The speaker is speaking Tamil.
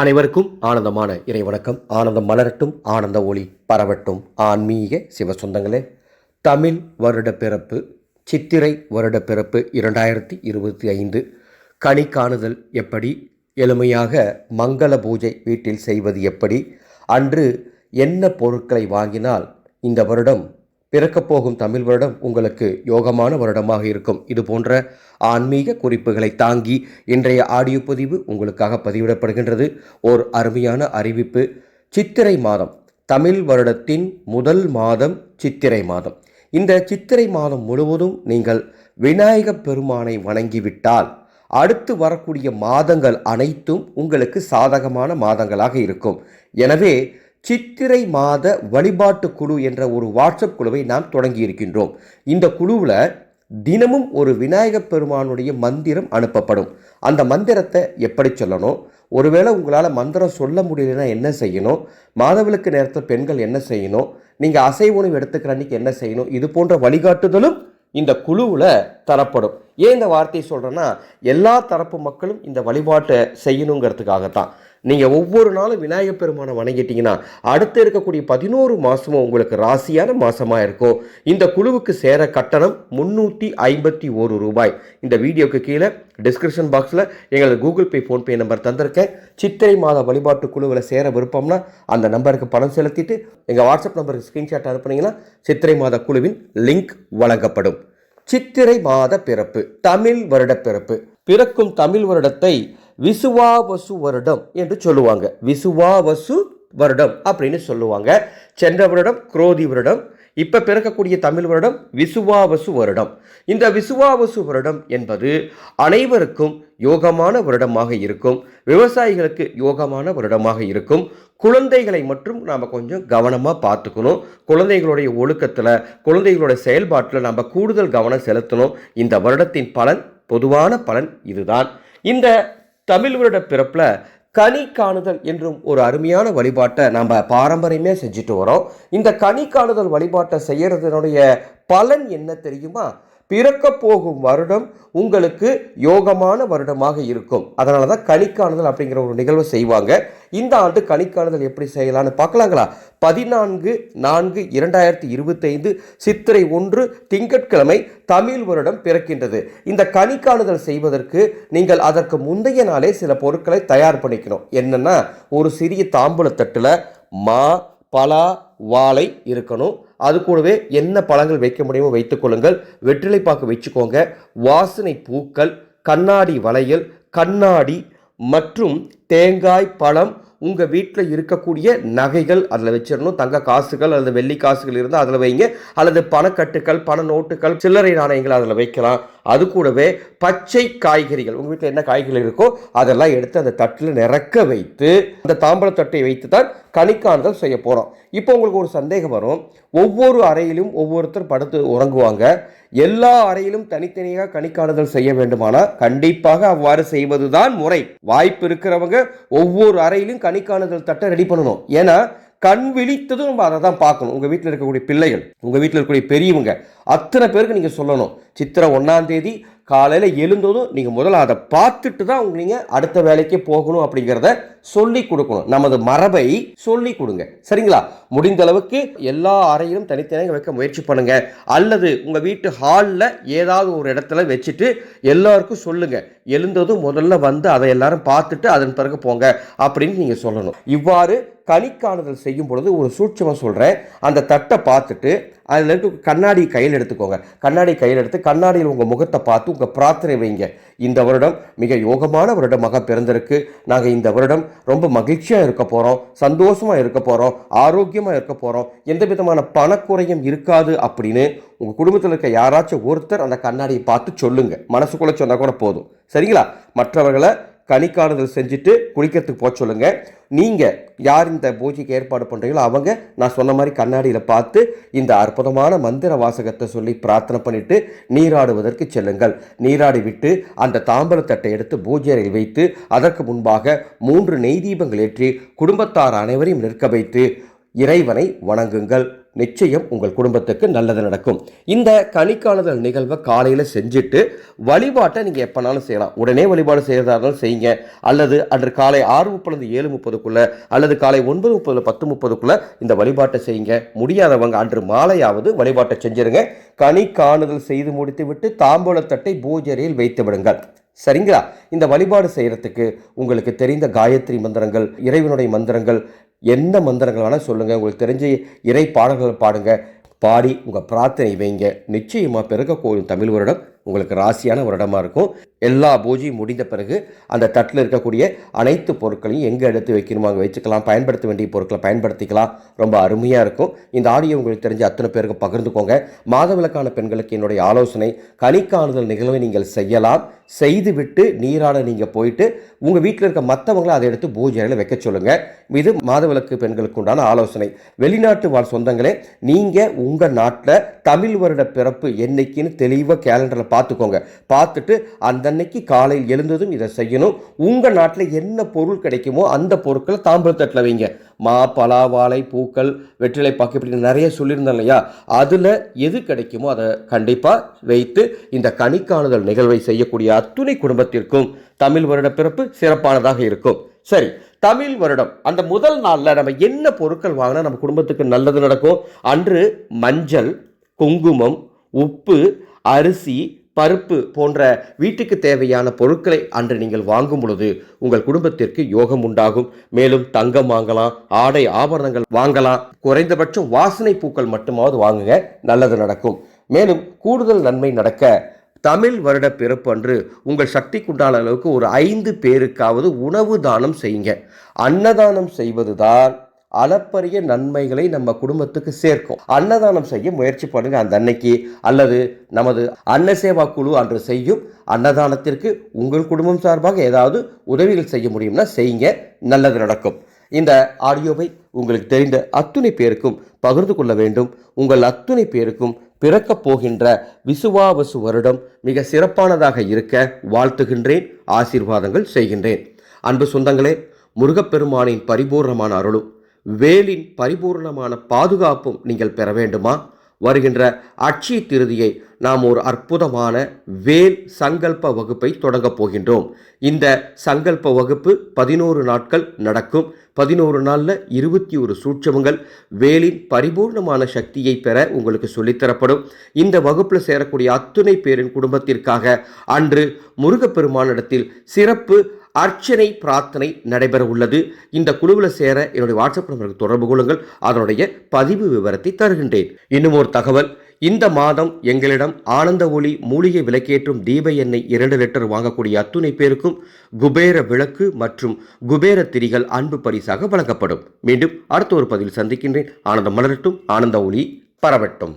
அனைவருக்கும் ஆனந்தமான இறை வணக்கம். ஆனந்தம் மலரட்டும் ஆனந்த ஒளி பரவட்டும். ஆன்மீக சிவ சொந்தங்களே தமிழ் வருட பிறப்பு சித்திரை வருட பிறப்பு இரண்டாயிரத்தி இருபத்தி ஐந்து. கனி காணுதல் எப்படி? எளிமையாக மங்கள பூஜை வீட்டில் செய்வது எப்படி? அன்று என்ன பொருட்களை வாங்கினால் இந்த வருடம் பிறக்கப்போகும் தமிழ் வருடம் உங்களுக்கு யோகமான வருடமாக இருக்கும். இது போன்ற ஆன்மீக குறிப்புகளை தாங்கி இன்றைய ஆடியோ பதிவு உங்களுக்காக பதிவிடப்படுகின்றது. ஓர் அருமையான அறிவிப்பு. சித்திரை மாதம். தமிழ் வருடத்தின் முதல் மாதம் சித்திரை மாதம். இந்த சித்திரை மாதம் முழுவதும் நீங்கள் விநாயகப் பெருமானை வணங்கிவிட்டால் அடுத்து வரக்கூடிய மாதங்கள் அனைத்தும் உங்களுக்கு சாதகமான மாதங்களாக இருக்கும். எனவே சித்திரை மாத வழிபாட்டு குழு என்ற ஒரு வாட்ஸ்அப் குழுவை நாம் தொடங்கி இருக்கின்றோம் இந்த குழுவில் தினமும் ஒரு விநாயகப் பெருமானுடைய மந்திரம் அனுப்பப்படும். அந்த மந்திரத்தை எப்படி சொல்லணும்? ஒருவேளை உங்களால் மந்திரம் சொல்ல முடியலன்னா என்ன செய்யணும்? மாதவிளக்கு நேரத்தில் பெண்கள் என்ன செய்யணும்? நீங்கள் அசை உணவு எடுத்துக்கிற அன்னைக்கு என்ன செய்யணும்? இது போன்ற வழிகாட்டுதலும் இந்த குழுவில் தரப்படும். ஏன் இந்த வார்த்தையை சொல்கிறேன்னா எல்லா தரப்பு மக்களும் இந்த வழிபாட்டை செய்யணுங்கிறதுக்காகத்தான். நீங்கள் ஒவ்வொரு நாளும் விநாயகப் பெருமானை வணங்கிட்டீங்கன்னா அடுத்து இருக்கக்கூடிய பதினோரு மாதமும் உங்களுக்கு ராசியான மாதமாக இருக்கும். இந்த குழுவுக்கு சேர கட்டணம் முந்நூற்றி ஐம்பத்தி ஒரு ரூபாய். இந்த வீடியோக்கு கீழே டிஸ்கிரிப்ஷன் பாக்ஸில் எங்களது கூகுள் பே ஃபோன்பே நம்பர் தந்திருக்கேன். சித்திரை மாத வழிபாட்டு குழுவில் சேர விருப்பம்னா அந்த நம்பருக்கு பணம் செலுத்திட்டு எங்கள் வாட்ஸ்அப் நம்பருக்கு ஸ்க்ரீன்ஷாட் அனுப்புனீங்கன்னா சித்திரை மாத குழுவின் லிங்க் வழங்கப்படும். சித்திரை மாத பிறப்பு தமிழ் வருட பிறப்பு. பிறக்கும் தமிழ் வருடத்தை விசுவாவசு வருடம் என்று சொல்லுவாங்க. விசுவாவசு வருடம் அப்படின்னு சொல்லுவாங்க. சென்ற வருடம் குரோதி வருடம் இப்போ பிறக்கக்கூடிய தமிழ் வருடம் விசுவாவசு வருடம் இந்த விசுவாவசு வருடம் என்பது அனைவருக்கும் யோகமான வருடமாக இருக்கும். விவசாயிகளுக்கு யோகமான வருடமாக இருக்கும். குழந்தைகளை மட்டும் நாம் கொஞ்சம் கவனமாக பார்த்துக்கணும். குழந்தைகளுடைய ஒழுக்கத்தில் குழந்தைகளுடைய செயல்பாட்டில் நம்ம கூடுதல் கவனம் செலுத்தணும். இந்த வருடத்தின் பலன் பொதுவான பலன் இதுதான். இந்த தமிழ் வருட பிறப்பில் கனி காணுதல் என்றும் ஒரு அருமையான வழிபாட்டை நம்ம பாரம்பரியமே செஞ்சுட்டு வரோம். இந்த கனி காணுதல் வழிபாட்டை செய்கிறதுனுடைய பலன் என்ன தெரியுமா? பிறக்கப் போகும் வருடம் உங்களுக்கு யோகமான வருடமாக இருக்கும். அதனால தான் கணிக்காணுதல் அப்படிங்கிற ஒரு நிகழ்வு செய்வாங்க. இந்த ஆண்டு கணிக்காணுதல் எப்படி செய்யலாம்னு பார்க்கலாங்களா? பதினான்கு நான்கு இரண்டாயிரத்தி இருபத்தைந்து சித்திரை ஒன்று திங்கட்கிழமை தமிழ் வருடம் பிறக்கின்றது. இந்த கணிக்காணுதல் செய்வதற்கு நீங்கள் அதற்கு முந்தைய நாளே சில பொருட்களை தயார் பண்ணிக்கணும். என்னென்னா ஒரு சிறிய தாம்பூலத்தட்டில் மா பலா வாழை இருக்கணும். அது கூடவே என்ன பழங்கள் வைக்க முடியுமோ வைத்துக்கொள்ளுங்கள் வெற்றிலைப்பாக்கு வச்சுக்கோங்க. வாசனை பூக்கள் கண்ணாடி வளையல் கண்ணாடி மற்றும் தேங்காய் பழம் உங்கள் வீட்டில் இருக்கக்கூடிய நகைகள் அதில் வச்சிடணும். தங்க காசுகள் அல்லது வெள்ளி காசுகள் இருந்தால் அதில் வைங்க. அல்லது பணக்கட்டுகள் பண நோட்டுகள் சில்லறை நாணயங்கள் அதில் வைக்கலாம். அது கூடவே பச்சை காய்கறிகள் உங்கள் வீட்டில் என்ன காய்கறிகள் இருக்கோ அதெல்லாம் எடுத்து அந்த தட்டில் நிறக்க வைத்து அந்த தாம்பழ தட்டை வைத்து தான் கணிக்காணுதல் செய்ய போகிறோம் இப்போ உங்களுக்கு ஒரு சந்தேகம் வரும். ஒவ்வொரு அறையிலும் ஒவ்வொருத்தர் படுத்து உறங்குவாங்க. எல்லா அறையிலும் தனித்தனியாக கணிக்காணுதல் செய்ய வேண்டுமானால் கண்டிப்பாக அவ்வாறு செய்வதுதான் முறை. வாய்ப்பு இருக்கிறவங்க ஒவ்வொரு அறையிலும் கணிக்காணுதல் தட்டை ரெடி பண்ணணும். ஏன்னா கண் விழித்ததும் நம்ம அதை தான் பார்க்கணும். உங்கள் வீட்டில் இருக்கக்கூடிய பிள்ளைகள் உங்கள் வீட்டில் இருக்கக்கூடிய பெரியவங்க அத்தனை பேருக்கு நீங்கள் சொல்லணும். சித்திரை ஒன்றாந்தேதி காலையில் எழுந்ததும் நீங்கள் முதல்ல அதை பார்த்துட்டு தான் உங்க நீங்கள் அடுத்த வேலைக்கே போகணும் அப்படிங்கிறத சொல்லி கொடுக்கணும். நமது மரபை சொல்லி கொடுங்க. சரிங்களா? முடிந்த அளவுக்கு எல்லா அறையிலும் தனித்தனியாக வைக்க முயற்சி பண்ணுங்க. அல்லது உங்கள் வீட்டு ஹாலில் ஏதாவது ஒரு இடத்துல வச்சுட்டு எல்லாருக்கும் சொல்லுங்க. எழுந்ததும் முதல்ல வந்து அதை எல்லாரும் பார்த்துட்டு அதன் பிறகு போங்க அப்படின்னு நீங்கள் சொல்லணும். இவ்வாறு கணிக்காணுதல் செய்யும் பொழுது ஒரு சூட்சமாக சொல்கிறேன் அந்த தட்டை பார்த்துட்டு அதில் இருக்க கண்ணாடி கையில் எடுத்துக்கோங்க. கண்ணாடி கையில் எடுத்து கண்ணாடியில் உங்கள் முகத்தை பார்த்து உங்கள் பிரார்த்தனை வைங்க. இந்த வருடம் மிக யோகமான வருடமாக பிறந்திருக்கு. நாங்கள் இந்த வருடம் ரொம்ப மகிழ்ச்சியாக இருக்க போகிறோம் சந்தோஷமாக இருக்க போகிறோம் ஆரோக்கியமாக இருக்க போகிறோம் எந்த விதமான பணக்குறையும் இருக்காது அப்படின்னு உங்கள் குடும்பத்தில் இருக்க யாராச்சும் ஒருத்தர் அந்த கண்ணாடியை பார்த்து சொல்லுங்கள் மனசுக்குள்ளே சொன்னால் கூட போதும். சரிங்களா? மற்றவர்களை கணிக்காணுதல் செஞ்சுட்டு குளிக்கிறதுக்கு போக சொல்லுங்கள் நீங்கள் யார் இந்த பூஜைக்கு ஏற்பாடு பண்ணுறீங்களோ அவங்க நான் சொன்ன மாதிரி கண்ணாடியில் பார்த்து இந்த அற்புதமான மந்திர வாசகத்தை சொல்லி பிரார்த்தனை பண்ணிவிட்டு நீராடுவதற்கு செல்லுங்கள். நீராடி விட்டு அந்த தாம்பரத்தட்டை எடுத்து பூஜை வைத்து அதற்கு முன்பாக மூன்று நெய் தீபங்கள் ஏற்றி குடும்பத்தார் அனைவரையும் நிற்க வைத்து இறைவனை வணங்குங்கள். நிச்சயம் உங்கள் குடும்பத்துக்கு நல்லது நடக்கும். இந்த கணிக்காணுதல் நிகழ்வை காலையில் செஞ்சுட்டு வழிபாட்டை நீங்கள் எப்போனாலும் செய்யலாம். உடனே வழிபாடு செய்கிறதா இருந்தாலும் செய்யுங்க. அல்லது அன்று காலை ஆறு முப்பது ஏழு முப்பதுக்குள்ளே அல்லது காலை ஒன்பது முப்பதுல பத்து முப்பதுக்குள்ளே இந்த வழிபாட்டை செய்யுங்க. முடியாதவங்க அன்று மாலையாவது வழிபாட்டை செஞ்சிருங்க. கனி காணுதல் செய்து முடித்து விட்டு தாம்பூலத்தட்டை பூஜரையில் வைத்து விடுங்கள். சரிங்களா? இந்த வழிபாடு செய்கிறதுக்கு உங்களுக்கு தெரிந்த காயத்ரி மந்திரங்கள் இறைவனுடைய மந்திரங்கள் எந்த மந்திரங்கள் வேணால் சொல்லுங்கள் உங்களுக்கு தெரிஞ்ச இறை பாடல்கள் பாடுங்க. பாடி உங்கள் பிரார்த்தனை வைங்க. நிச்சயமாக பிறக்க கோயில் தமிழ் வருடம் உங்களுக்கு ராசியான வருடமாக இருக்கும். எல்லா பூஜையும் முடிந்த பிறகு அந்த தட்டில் இருக்கக்கூடிய அனைத்து பொருட்களையும் எங்கே எடுத்து வைக்கணுமோ அங்கே வச்சுக்கலாம். பயன்படுத்த வேண்டிய பொருட்களை பயன்படுத்திக்கலாம். ரொம்ப அருமையாக இருக்கும். இந்த ஆடியோ உங்களுக்கு தெரிஞ்ச அத்தனை பேருக்கு பகிர்ந்துக்கோங்க. மாதவிலக்கான பெண்களுக்கு என்னுடைய ஆலோசனை கணிக்காணுதல் நிகழ்வை நீங்கள் செய்யலாம். செய்துவிட்டு நீராட நீங்கள் போயிட்டு உங்கள் வீட்டில் இருக்க மற்றவங்களை அதை எடுத்து பூஜையில் வைக்க சொல்லுங்கள் இது மாதவிலக்கு பெண்களுக்கு உண்டான ஆலோசனை. வெளிநாட்டு வாழ் சொந்தங்களே நீங்கள் உங்கள் நாட்டில் தமிழ் வருட பிறப்பு என்னைக்குன்னு தெளிவாக கேலண்டரில் பார்த்துக்கோங்க. பார்த்துட்டு அந்தன்னைக்கு காலையில் எழுந்ததும் இதை செய்யணும். உங்கள் நாட்டில் என்ன பொருள் கிடைக்குமோ அந்த பொருட்களை தாம்பரத்தட்டில் வைங்க. மா பலா வாழை பூக்கள் வெற்றிலை பாக்கு இப்படி நிறைய சொல்லியிருந்தேன் இல்லையா? அதில் எது கிடைக்குமோ அதை கண்டிப்பாக வைத்து இந்த கணிக்காணுதல் நிகழ்வை செய்யக்கூடிய அத்துணை குடும்பத்திற்கும் தமிழ் வருட பிறப்பு சிறப்பானதாக இருக்கும். சரி தமிழ் வருடம். அந்த முதல் நாளில் நம்ம என்ன பொருட்கள் வாங்கினா நம்ம குடும்பத்துக்கு நல்லது நடக்கும்? அன்று மஞ்சள் குங்குமம் உப்பு அரிசி பருப்பு போன்ற வீட்டுக்கு தேவையான பொருட்களை அன்று நீங்கள் வாங்கும் பொழுது உங்கள் குடும்பத்திற்கு யோகம் உண்டாகும். மேலும் தங்கம் வாங்கலாம் ஆடை ஆபரணங்கள் வாங்கலாம். குறைந்தபட்சம் வாசனை பூக்கள் மட்டுமாவது வாங்குங்க நல்லது நடக்கும். மேலும் கூடுதல் நன்மை நடக்க தமிழ் வருட பிறப்பு அன்று உங்கள் சக்திக்குண்டான அளவுக்கு ஒரு ஐந்து பேருக்காவது உணவு தானம் செய்யுங்க. அன்னதானம் செய்வதுதான் அளப்பரிய நன்மைகளை நம்ம குடும்பத்துக்கு சேர்க்கும். அன்னதானம் செய்ய முயற்சி பண்ணுங்க அந்த அன்னைக்கு. அல்லது நமது அன்ன சேவா குழு அன்று செய்யும் அன்னதானத்திற்கு உங்கள் குடும்பம் சார்பாக ஏதாவது உதவிகள் செய்ய முடியும்னா செய்யுங்க. நல்லது நடக்கும். இந்த ஆடியோவை உங்களுக்கு தெரிந்த அத்துணை பேருக்கும் பகிர்ந்து கொள்ள வேண்டும். உங்கள் அத்துணை பேருக்கும் பிறக்கப் போகின்ற விசுவாவசு வருடம் மிக சிறப்பானதாக இருக்க வாழ்த்துகின்றேன். ஆசீர்வாதங்கள் செய்கின்றேன். அன்பு சொந்தங்களே முருகப்பெருமானின் பரிபூர்ணமான அருளும் வேலின் பரிபூர்ணமான பாதுகாப்பும் நீங்கள் பெற வேண்டுமா? வருகின்ற அட்சய திருதியை நாம் ஒரு அற்புதமான வேல் சங்கல்ப வகுப்பை தொடங்கப் போகின்றோம். இந்த சங்கல்ப வகுப்பு பதினோரு நாட்கள் நடக்கும். பதினோரு நாளில் இருபத்தி ஒரு சூட்சமங்கள் வேலின் பரிபூர்ணமான சக்தியை பெற உங்களுக்கு சொல்லித்தரப்படும் இந்த வகுப்பில் சேரக்கூடிய அத்துணை பேரின் குடும்பத்திற்காக அன்று முருகப்பெருமானிடத்தில் சிறப்பு அர்ச்சனை பிரார்த்தனை நடைபெற உள்ளது. இந்த குழுவில் சேர என்னுடைய வாட்ஸ்அப் நம்பருக்கு தொடர்பு கொள்ளுங்கள். அதனுடைய பதிவு விவரத்தை தருகின்றேன். இன்னும் ஒரு தகவல். இந்த மாதம் எங்களிடம் ஆனந்த ஒளி மூலிகை விளக்கேற்றும் தீப எண்ணெய் இரண்டு லிட்டர் வாங்கக்கூடிய அத்துணை பேருக்கும் குபேர விளக்கு மற்றும் குபேர திரிகள் அன்பு பரிசாக வழங்கப்படும். மீண்டும் அடுத்த ஒரு பதிவில் சந்திக்கின்றேன். ஆனந்தம் மலரட்டும். ஆனந்த ஒளி பரவட்டும்.